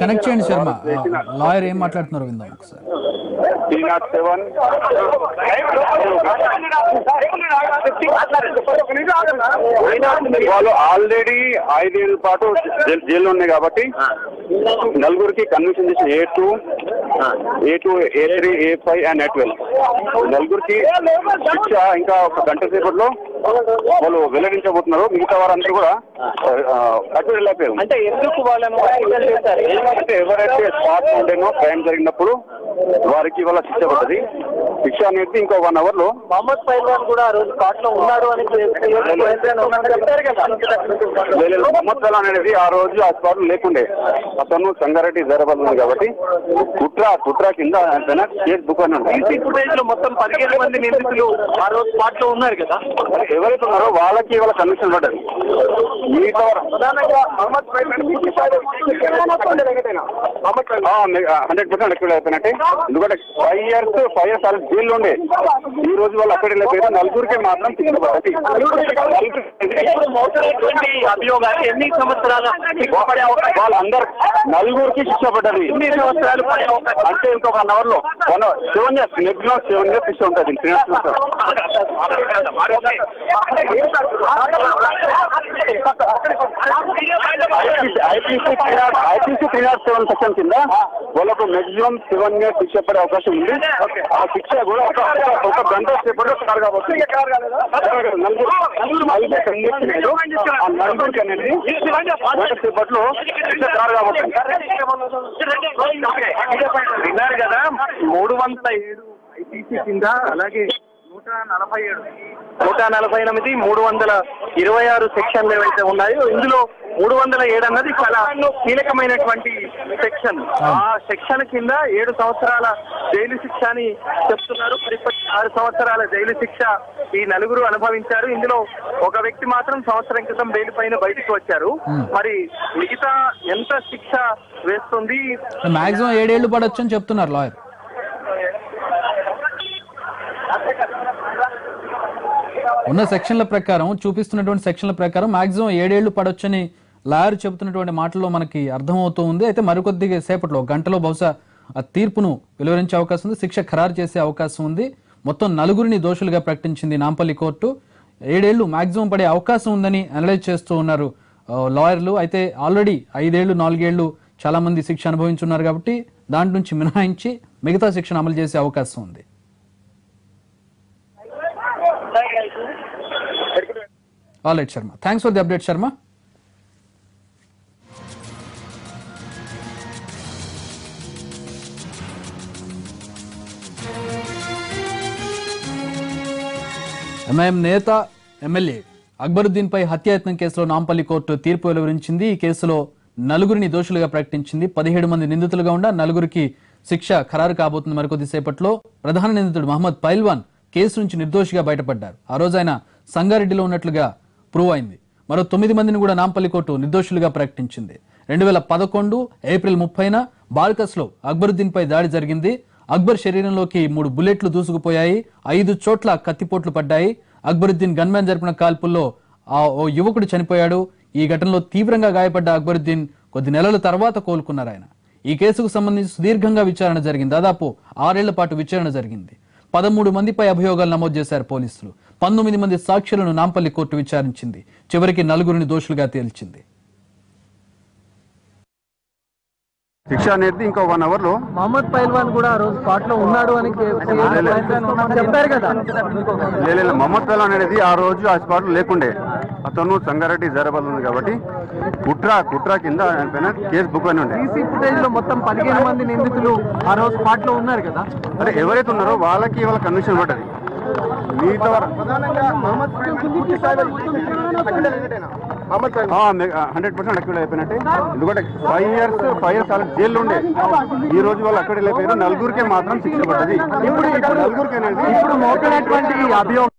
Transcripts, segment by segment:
Connect చేయండి Sharma lawyer ఏం మాట్లాడుతున్నారో విందాం ఒకసారి. Three not seven. వాళ్ళు ఆల్రెడీ ఐదేళ్ళ పాటు జైలు- జైల్లో ఉన్నాయి కాబట్టి నలుగురికి కన్విక్షన్ చేసి A two A two A three A five and A twelve. నలుగురికి శిక్ష ఇంకా ఒక గంట సేపట్లో వాళ్ళు వెల్లడించబోతున్నారు. మిగతా వారందరూ కూడా కట్టు వెళ్ళిపోయారు అంటే ఎందుకు అంటే ఎవరైతే స్పాట్ ఉండేనో క్రైమ్ జరిగినప్పుడు వారికి వాళ్ళ శిక్ష పడ్డది. శిక్ష అనేది ఇంకో వన్ అవర్లో మహమ్మద్ పైల్వాన్ కూడా ఆ రోజు స్పాట్లో ఉన్నాడు అని కదా. సంవత్సరాలు అనేది ఆ రోజు ఆ స్పాట్ లేకుండే. అతను సంగారెడ్డి జరబాద్ ఉంది కాబట్టి కుట్ర కుట్ర కింద కేసు బుక్ అని మొత్తం పదిహేను మంది నిందితులు ఆ రోజు స్పాట్లో ఉన్నారు కదా. ఎవరైతే ఉన్నారో వాళ్ళకి వాళ్ళ కమిషన్ పడ్డది మిగతా హండ్రెడ్ పర్సెంట్ ఎక్కువ అయిపోయినట్టే ఎందుకంటే ఫైవ్ ఇయర్స్ ఫైవ్ ఇయర్స్ వాళ్ళు జైల్లో ఉండే. ఈ రోజు వాళ్ళు అక్కడ వెళ్ళిపోయారు నలుగురికి మాత్రం అభియోగాలు ఎన్ని సంవత్సరాల వాళ్ళందరు నలుగురికి శిక్ష పడ్డది. ఎన్ని సంవత్సరాలు అంటే ఇంకొక వన్ అవర్లో. వన్ సెవెన్ ఇయర్స్ నెగ్లో సెవెన్ ఇయర్స్ శిక్ష ఉంటుంది. IPC IPC three not seven section కింద వాళ్ళకు మాక్సిమం సెవెన్ ఇయర్స్ శిక్ష పడే అవకాశం ఉంది. ఆ శిక్ష కూడా ఒక ఒక గంట సేపట్లో కారు కాబోతుంది నలుగురు నలుగురు conviction అయ్యారు. ఆ నలుగురికి అనేది గంట సేపట్లో శిక్ష కారు విన్నారు కదా. మూడు వందల ఏడు ఐటీసీ కింద అలాగే నూట నలభై ఎనిమిది మూడు వందల ఇరవై ఆరు సెక్షన్లు ఏవైతే ఉన్నాయో ఇందులో మూడు వందల ఏడు అన్నది చాలా కీలకమైనటువంటి సెక్షన్. ఆ సెక్షన్ కింద ఏడు సంవత్సరాల జైలు శిక్ష అని చెప్తున్నారు. ఇప్పటికి ఆరు సంవత్సరాల జైలు శిక్ష ఈ నలుగురు అనుభవించారు. ఇందులో ఒక వ్యక్తి మాత్రం సంవత్సరం క్రితం బెయిల్ పైన బయటికి వచ్చారు. మరి మిగతా ఎంత శిక్ష వేస్తుంది? మాక్సిమం ఏడేళ్ళు పడొచ్చు అని చెప్తున్నారు లాయర్. ఉన్న సెక్షన్ల ప్రకారం చూపిస్తున్నటువంటి సెక్షన్ల ప్రకారం మాక్సిమం ఏడేళ్ళు పడొచ్చని లాయర్ చెబుతున్నటువంటి మాటల్లో మనకి అర్థమవుతూ ఉంది. అయితే మరికొద్ది సేపట్లో గంటలో బహుశా ఆ తీర్పును వెలువరించే అవకాశం ఉంది శిక్ష ఖరారు చేసే అవకాశం ఉంది. మొత్తం నలుగురిని దోషులుగా ప్రకటించింది నాంపల్లి కోర్టు. ఏడేళ్ళు మాక్సిమం పడే అవకాశం ఉందని అనలైజ్ చేస్తూ ఉన్నారు లాయర్లు. అయితే ఆల్రెడీ ఐదేళ్ళు నాలుగేళ్ళు చాలామంది శిక్ష అనుభవించున్నారు కాబట్టి దాంట్ నుంచి మినహాయించి మిగతా శిక్షను అమలు చేసే అవకాశం ఉంది. All right Sharma. Thanks for the update Sharma. MIM నేత ఎమ్మెల్యే అక్బరుద్దీన్ పై హత్యాయత్నం కేసులో నాంపల్లి కోర్టు తీర్పు వెలువరించింది. ఈ కేసులో నలుగురిని దోషులుగా ప్రకటించింది. పదిహేడు మంది నిందితులుగా ఉండ నలుగురికి శిక్ష ఖరారు కాబోతుంది మరికొద్దిసేపట్లో ప్రధాన నిందితుడు మహమ్మద్ పైల్వాన్ కేసు నుంచి నిర్దోషిగా బయటపడ్డారు. ఆ రోజు ఆయన సంగారెడ్డిలో ఉన్నట్లుగా ప్రూవ్ అయింది. మరో తొమ్మిది మందిని కూడా నాంపల్లి కోర్టు నిర్దోషులుగా ప్రకటించింది. రెండు వేల పదకొండు ఏప్రిల్ ముప్పైన బాల్కస్లో అక్బరుద్దీన్ పై దాడి జరిగింది. అక్బర్ శరీరంలోకి మూడు బుల్లెట్లు దూసుకుపోయాయి. ఐదు చోట్ల కత్తిపోట్లు పడ్డాయి. అక్బరుద్దీన్ గన్మ్యాన్ జరిపిన కాల్పుల్లో ఆ ఓ యువకుడు చనిపోయాడు. ఈ ఘటనలో తీవ్రంగా గాయపడ్డ అక్బరుద్దీన్ కొద్ది నెలల తర్వాత కోలుకున్నారు ఆయన ఈ కేసుకు సంబంధించి సుదీర్ఘంగా విచారణ జరిగింది. దాదాపు ఆరేళ్ళ పాటు విచారణ జరిగింది. పదమూడు మందిపై అభియోగాలు నమోదు చేశారు పోలీసులు. పంతొమ్మిది మంది సాక్షులను నాంపల్లి కోర్టు విచారించింది. చివరికి నలుగురిని దోషులుగా తేల్చింది. శిక్ష అనేది ఇంకో వన్ అవర్లో మహమ్మద్ పైల్వాన్ కూడా ఆ రోజు స్పాట్లో ఉన్నాడు అని చెప్పారు కదా. లేదు మహమ్మద్ పైలాన్ అనేది ఆ రోజు ఆ స్పాట్ లేకుండే. అతను సంగారెడ్డి జరబాద్ ఉంది కాబట్టి కుట్ర కుట్ర కింద పైన కేసు బుక్ అని ఉండే. సీసీ ఫుటేజ్లో మొత్తం పదిహేను మంది నిందితులు ఆ రోజు స్పాట్లో ఉన్నారు కదా. అంటే ఎవరైతే ఉన్నారో వాళ్ళకి వాళ్ళ పడ్డది మిగతా హండ్రెడ్ పర్సెంట్ అక్కడ అయిపోయినట్టే. ఎందుకంటే ఫైవ్ ఇయర్స్ ఫైవ్ ఇయర్స్ వాళ్ళు జైల్లో ఉండే ఈ రోజు వాళ్ళు అక్కడ వెళ్ళిపోయారు నలుగురికి మాత్రం శిక్ష పడ్డది. ఇప్పుడు నలుగురికి అనేది ఇప్పుడు మోపినటువంటి అభియోగం.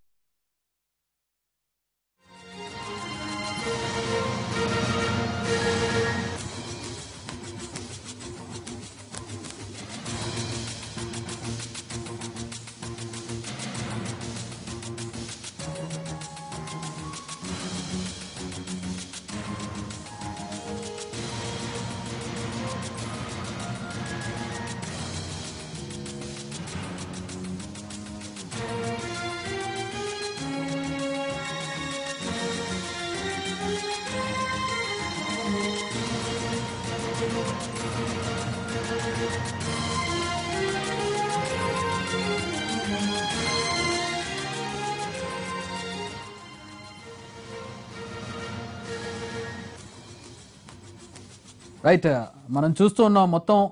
రైట్ మనం చూస్తూ ఉన్నాం మొత్తం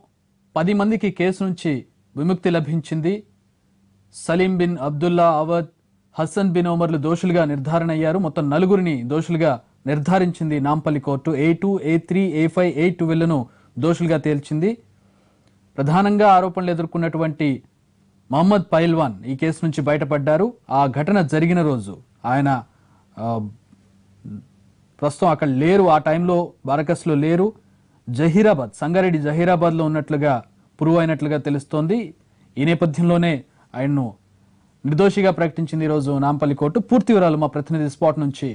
పది మందికి కేసు నుంచి విముక్తి లభించింది. సలీం బిన్ అబ్దుల్లా అవద్ హసన్ బిన్ ఒమర్లు దోషులుగా నిర్ధారణ అయ్యారు. మొత్తం నలుగురిని దోషులుగా నిర్ధారించింది Nampally court. A two A three A five A ట్వెల్వ్ను దోషులుగా తేల్చింది. ప్రధానంగా ఆరోపణలు ఎదుర్కొన్నటువంటి మహమ్మద్ పైల్వాన్ ఈ కేసు నుంచి బయటపడ్డారు. ఆ ఘటన జరిగిన రోజు ఆయన ప్రస్తుతం అక్కడ లేరు. ఆ టైంలో బారకస్లో లేరు. జహీరాబాద్ సంగారెడ్డి జహీరాబాద్లో ఉన్నట్లుగా ప్రూవ్ అయినట్లుగా తెలుస్తోంది. ఈ నేపథ్యంలోనే ఆయన్ను నిర్దోషిగా ప్రకటించింది ఈరోజు నాంపల్లి కోర్టు. పూర్తి వివరాలు మా ప్రతినిధి స్పాట్ నుంచి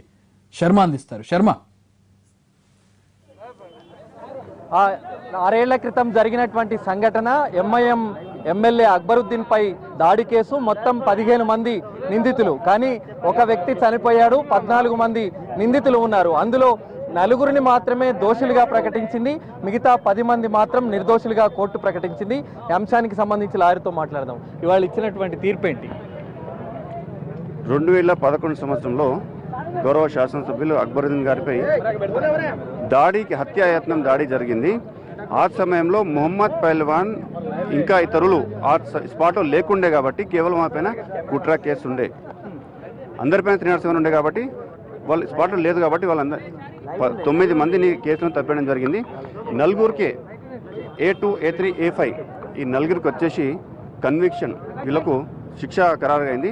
శర్మ అందిస్తారు. శర్మ. ఆరేళ్ళ క్రితం జరిగినటువంటి సంఘటన ఎంఐఎం ఎమ్మెల్యే అక్బరుద్దీన్ పై దాడి కేసు మొత్తం పదిహేను మంది నిందితులు. కానీ ఒక వ్యక్తి చనిపోయాడు పద్నాలుగు మంది నిందితులు ఉన్నారు. అందులో నలుగురిని మాత్రమే దోషులుగా ప్రకటించింది. మిగతా పది మంది మాత్రం నిర్దోషులుగా కోర్టు ప్రకటించింది. ఈ అంశానికి సంబంధించి లాయర్తో మాట్లాడదాం. ఇవాళ ఇచ్చినటువంటి తీర్పు ఏంటి రెండు వేల పదకొండు సంవత్సరంలో గౌరవ శాసనసభ్యులు అక్బరుద్దీన్ గారిపై దాడికి హత్యాయత్నం దాడి జరిగింది. ఆ సమయంలో మొహమ్మద్ పైల్వాన్ ఇంకా ఇతరులు ఆ స్పాట్లో లేకుండే కాబట్టి కేవలం ఆ పైన కుట్రా కేసు ఉండే అందరిపైన త్రీ సెవెన్ ఉండే కాబట్టి వాళ్ళు స్పాట్లో లేదు కాబట్టి వాళ్ళందరూ తొమ్మిది మందిని కేసులను తప్పేయడం జరిగింది. నలుగురికి A two A three A five ఈ నలుగురికి వచ్చేసి కన్విక్షన్ వీళ్ళకు శిక్ష ఖరారైంది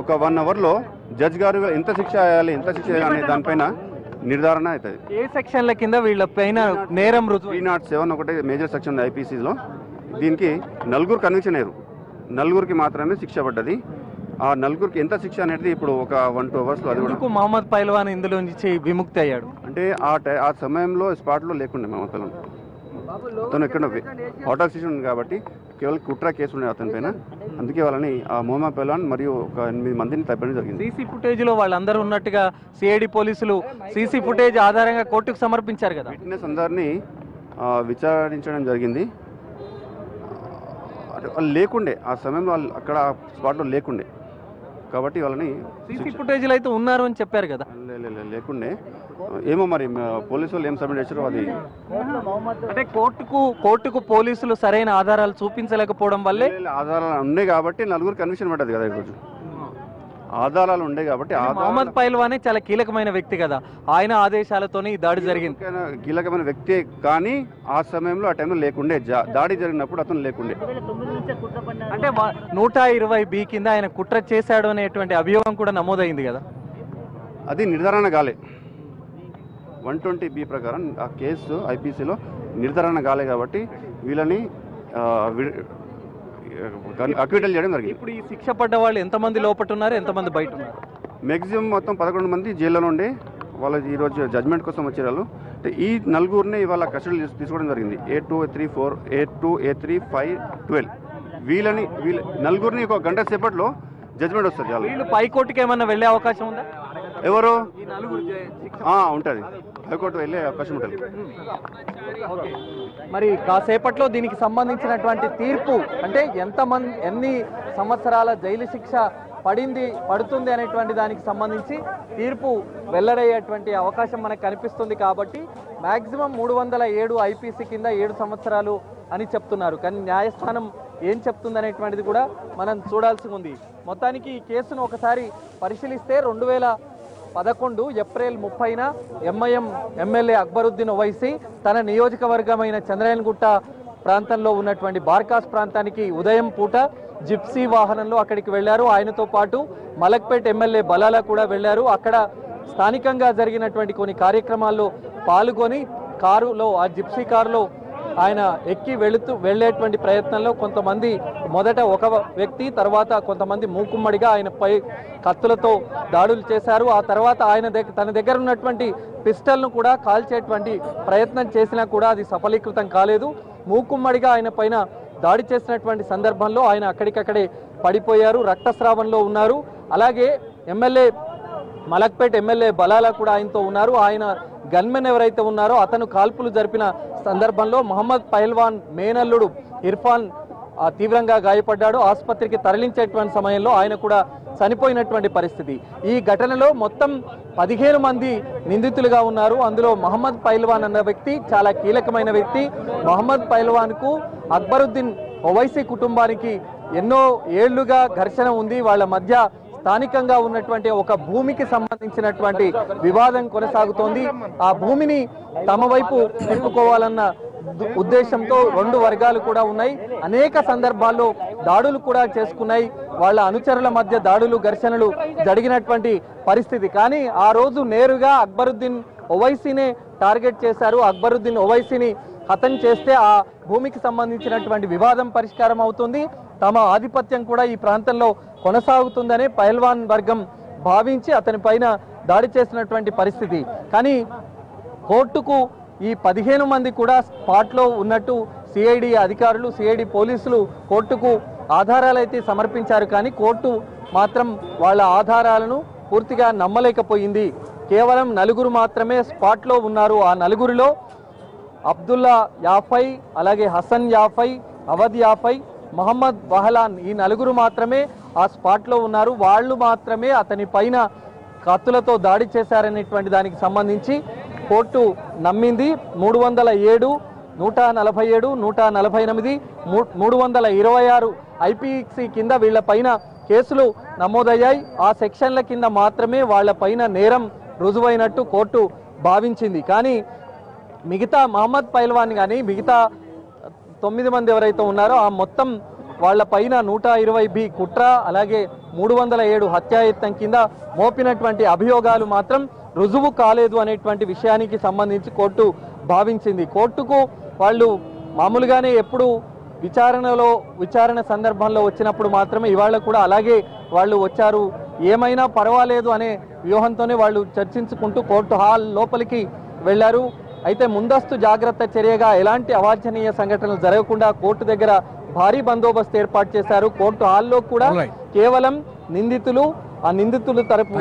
ఒక వన్ అవర్లో జడ్జ్ గారు ఎంత శిక్ష వేయాలి ఎంత శిక్ష వేయాలి అనే దానిపైన నిర్ధారణ అవుతుంది. ఏ సెక్షన్ల కింద వీళ్ళ పైన నేరం త్రీ నాట్ సెవెన్ ఒకటి మేజర్ సెక్షన్ ఐపీసీలో దీనికి నలుగురు కన్విక్షన్ అయ్యారు. నలుగురికి మాత్రమే శిక్ష పడ్డది. ఆ నలుగురికి ఎంత శిక్ష అనేది ఇప్పుడు ఒక వన్ టూ అవర్స్లో అది కూడా ఎందుకు మహమ్మద్ పైల్వాన్ ఇందులో నుంచి విముక్తి అయ్యాడు అంటే ఆ టై ఆ సమయంలో స్పాట్లో లేకుండే మేము అతను అతను ఎక్కడ అవుట్ ఆఫ్ స్టేషన్ ఉంది కాబట్టి కేవలం కుట్రా కేసు ఉండే అతని పైన. అందుకే వాళ్ళని ఆ మొహమ్మద్ పెలాన్ మరియు ఒక ఎనిమిది మందిని తప్పడం జరిగింది. సీసీ ఫుటేజ్లో వాళ్ళందరూ ఉన్నట్టుగా సిఐడి పోలీసులు సీసీ ఫుటేజ్ ఆధారంగా కోర్టుకు సమర్పించారు కదా. విట్నెస్ అందరినీ ఆ, విచారించడం జరిగింది. అంటే వాళ్ళు లేకుండే ఆ సమయంలో వాళ్ళు అక్కడ స్పాట్లో లేకుండే. కాబట్టి వాళ్ళని సీసీ అయితే ఉన్నారు అని చెప్పారు కదా. లేకుండే. ఏమో మరి పోలీసు వాళ్ళు ఏం సబ్మిట్ చేశారో అది. అంటే కోర్టుకు కోర్టుకు పోలీసులు సరైన ఆధారాలు చూపించలేకపోవడం వల్లే ఆధారాలు ఉన్నాయి కాబట్టి నలుగురు కన్విక్షన్ పడ్డది కదా ఈరోజు. ఆధారాలు ఉండే కాబట్టి మహమ్మద్ పైల్వానే చాలా కీలకమైన వ్యక్తి కదా. ఆయన ఆదేశాలతోనే ఈ దాడి జరిగింది. కీలకమైన- వ్యక్తే కానీ ఆ సమయంలో ఆ టైంలో లేకుండే జా- దాడి జరిగినప్పుడు అతను లేకుండే. అంటే నూట ఇరవై బి కింద ఆయన కుట్ర చేశాడు అనేటువంటి అభియోగం కూడా నమోదైంది కదా. అది నిర్ధారణ కాలే. వన్ ట్వంటీ బి ప్రకారం ఆ కేసు ఐపీసీలో నిర్ధారణ కాలే కాబట్టి వీళ్ళని అక్విటల్ చేయడం జరిగింది. ఇప్పుడు ఈ శిక్ష పడ్డ వాళ్ళు ఎంతమంది లోపట ఉన్నారు ఎంతమంది బయట ఉన్నారు మ్యాక్సిమం మొత్తం పదకొండు మంది జైల్లో ఉండే వాళ్ళు ఈరోజు జడ్జ్మెంట్ కోసం వచ్చారు వాళ్ళు అంటే ఈ నలుగురిని ఇవాళ కస్టడీ తీసుకోవడం జరిగింది. A two three four A two A three five twelve వీళ్ళని వీళ్ళ నలుగురిని ఒక గంట సేపట్లో జడ్జ్మెంట్ వస్తుంది వాళ్ళు వీళ్ళు పైకోర్టుకి ఏమన్నా వెళ్ళే అవకాశం ఉందా? ఎవరు? ఉంటుంది. హైకోర్టు వెళ్ళే అవకాశం ఉంటుంది. మరి కాసేపట్లో దీనికి సంబంధించినటువంటి తీర్పు అంటే ఎంతమంది ఎన్ని సంవత్సరాల జైలు శిక్ష పడింది పడుతుంది అనేటువంటి దానికి సంబంధించి తీర్పు వెల్లడయ్యేటువంటి అవకాశం మనకు కనిపిస్తుంది కాబట్టి మాక్సిమం మూడు వందల ఏడు ఐపీసీ కింద ఏడు సంవత్సరాలు అని చెప్తున్నారు. కానీ న్యాయస్థానం ఏం చెప్తుంది అనేటువంటిది కూడా మనం చూడాల్సి ఉంది. మొత్తానికి ఈ కేసును ఒకసారి పరిశీలిస్తే రెండు వేల పదకొండు ఏప్రిల్ ముప్పైన ఎంఐఎం ఎమ్మెల్యే అక్బరుద్దీన్ ఓవైసీ తన నియోజకవర్గమైన చంద్రయన్గుట్ట ప్రాంతంలో ఉన్నటువంటి బార్కాస్ ప్రాంతానికి ఉదయం పూట జిప్సీ వాహనంలో అక్కడికి వెళ్ళారు ఆయనతో పాటు మలక్పేట్ ఎమ్మెల్యే బలాలా కూడా వెళ్ళారు అక్కడ స్థానికంగా జరిగినటువంటి కొన్ని కార్యక్రమాల్లో పాల్గొని కారులో ఆ జిప్సీ కారులో ఆయన ఎక్కి వెళుతూ వెళ్ళేటువంటి ప్రయత్నంలో కొంతమంది మొదట ఒక వ్యక్తి తర్వాత కొంతమంది మూకుమ్మడిగా ఆయనపై కత్తులతో దాడులు చేశారు. ఆ తర్వాత ఆయన దగ్గర తన దగ్గర ఉన్నటువంటి పిస్టల్ను కూడా కాల్చేటువంటి ప్రయత్నం చేసినా కూడా అది సఫలీకృతం కాలేదు. మూకుమ్మడిగా ఆయన పైన దాడి చేసినటువంటి సందర్భంలో ఆయన అక్కడికక్కడే పడిపోయారు రక్తస్రావంలో ఉన్నారు. అలాగే ఎమ్మెల్యే మలక్పేట్ ఎమ్మెల్యే బలాలా కూడా ఆయనతో ఉన్నారు. ఆయన గన్మెన్ ఎవరైతే ఉన్నారో అతను కాల్పులు జరిపిన సందర్భంలో మహమ్మద్ పైల్వాన్ మేనల్లుడు ఇర్ఫాన్ తీవ్రంగా గాయపడ్డాడు. ఆసుపత్రికి తరలించేటువంటి సమయంలో ఆయన కూడా చనిపోయినటువంటి పరిస్థితి. ఈ ఘటనలో మొత్తం పదిహేను మంది నిందితులుగా ఉన్నారు. అందులో మహమ్మద్ పైల్వాన్ అన్న వ్యక్తి చాలా కీలకమైన వ్యక్తి. మహమ్మద్ పైల్వాన్కు అక్బరుద్దీన్ ఓవైసీ కుటుంబానికి ఎన్నో ఏళ్ళుగా ఘర్షణ ఉంది. వాళ్ళ మధ్య స్థానికంగా ఉన్నటువంటి ఒక భూమికి సంబంధించినటువంటి వివాదం కొనసాగుతోంది. ఆ భూమిని తమ వైపు తిప్పుకోవాలన్న ఉద్దేశంతో రెండు వర్గాలు కూడా ఉన్నాయి. అనేక సందర్భాల్లో దాడులు కూడా చేసుకున్నాయి. వాళ్ళ అనుచరుల మధ్య దాడులు ఘర్షణలు జరిగినటువంటి పరిస్థితి. కానీ ఆ రోజు నేరుగా అక్బరుద్దీన్ ఓవైసీనే టార్గెట్ చేశారు. అక్బరుద్దీన్ ఓవైసీని హతం చేస్తే ఆ భూమికి సంబంధించినటువంటి వివాదం పరిష్కారం అవుతుంది. తమ ఆధిపత్యం కూడా ఈ ప్రాంతంలో కొనసాగుతుందనే పైల్వాన్ వర్గం భావించి అతని పైన దాడి చేసినటువంటి పరిస్థితి. కానీ కోర్టుకు ఈ పదిహేను మంది కూడా స్పాట్లో ఉన్నట్టు సిఐడి అధికారులు సిఐడి పోలీసులు కోర్టుకు ఆధారాలు అయితే సమర్పించారు. కానీ కోర్టు మాత్రం వాళ్ళ ఆధారాలను పూర్తిగా నమ్మలేకపోయింది. కేవలం నలుగురు మాత్రమే స్పాట్లో ఉన్నారు. ఆ నలుగురిలో అబ్దుల్లా యాఫై అలాగే హసన్ యాఫై అవద్ యాఫై మహమ్మద్ బహలాన్ ఈ నలుగురు మాత్రమే ఆ స్పాట్లో ఉన్నారు. వాళ్ళు మాత్రమే అతని పైన కత్తులతో దాడి చేశారనేటువంటి దానికి సంబంధించి కోర్టు నమ్మింది. మూడు వందల ఏడు నూట నలభై ఏడు నూట నలభై ఎనిమిది మూడు వందల ఇరవై ఆరు ఐపీసీ కింద వీళ్ళ పైన కేసులు నమోదయ్యాయి. ఆ సెక్షన్ల కింద మాత్రమే వాళ్ళ పైన నేరం రుజువైనట్టు కోర్టు భావించింది. కానీ మిగతా మహమ్మద్ పైల్వాన్ కానీ మిగతా తొమ్మిది మంది ఎవరైతే ఉన్నారో ఆ మొత్తం వాళ్ళ పైన నూట ఇరవై బి కుట్ర అలాగే మూడు వందల ఏడు హత్యాయత్నం కింద మోపినటువంటి అభియోగాలు మాత్రం రుజువు కాలేదు అనేటువంటి విషయానికి సంబంధించి కోర్టు భావించింది. కోర్టుకు వాళ్ళు మామూలుగానే ఎప్పుడు విచారణలో విచారణ సందర్భంలో వచ్చినప్పుడు మాత్రమే ఇవాళ కూడా అలాగే వాళ్ళు వచ్చారు. ఏమైనా పర్వాలేదు అనే వ్యూహంతోనే వాళ్ళు చర్చించుకుంటూ కోర్టు హాల్ లోపలికి వెళ్ళారు. అయితే ముందస్తు జాగ్రత్త చర్యగా ఎలాంటి అవాంఛనీయ సంఘటనలు జరగకుండా కోర్టు దగ్గర భారీ బందోబస్తు ఏర్పాటు చేశారు కోర్టు హాల్లో కూడా. కేవలం నిందితులు ఆ నిందితుల తరపు